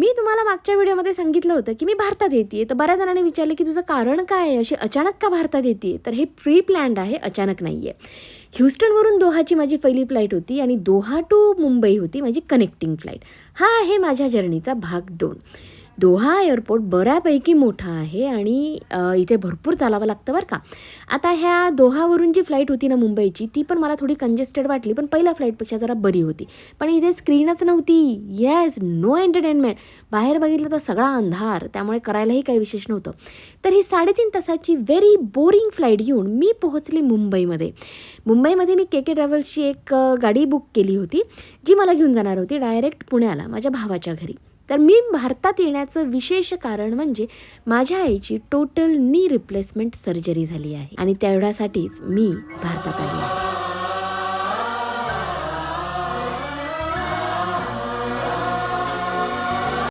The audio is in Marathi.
मी तुम्हाला मागच्या व्हिडिओमध्ये सांगितलं होतं की मी भारतात येते तर बऱ्याच जणांनी विचारलं की तुझं कारण काय आहे? अशी अचानक का भारतात येते तर हे प्री प्लॅन्ड आहे अचानक नाही आहे ह्युस्टनवरून दोहाची माझी पहिली फ्लाईट होती आणि दोहा टू मुंबई होती माझी कनेक्टिंग फ्लाईट. हा आहे माझ्या जर्नीचा भाग दोन. दोहा एअरपोर्ट बऱ्यापैकी मोठा आहे आणि इथे भरपूर चालावं लागतं बरं का. आता ह्या दोहावरून जी फ्लाईट होती ना मुंबईची ती पण मला थोडी कंजेस्टेड वाटली पण पहिल्या फ्लाईटपेक्षा जरा बरी होती. पण इथे स्क्रीनच नव्हती. येस नो एंटरटेनमेंट बाहेर बघितलं तर सगळा अंधार त्यामुळे करायलाही काही विशेष नव्हतं. तर ही साडेतीन तासाची व्हेरी बोरिंग फ्लाईट घेऊन मी पोहोचली मुंबईमध्ये. मुंबईमध्ये मी के के ट्रॅव्हल्सची एक गाडी बुक केली होती जी मला घेऊन जाणार होती डायरेक्ट पुण्याला माझ्या भावाच्या घरी. तर मी भारतात येण्याचं विशेष कारण म्हणजे माझ्या आईची टोटल नी रिप्लेसमेंट सर्जरी झाली आहे. आणि तेवढ्यासाठीच मी भारतात आली आहे.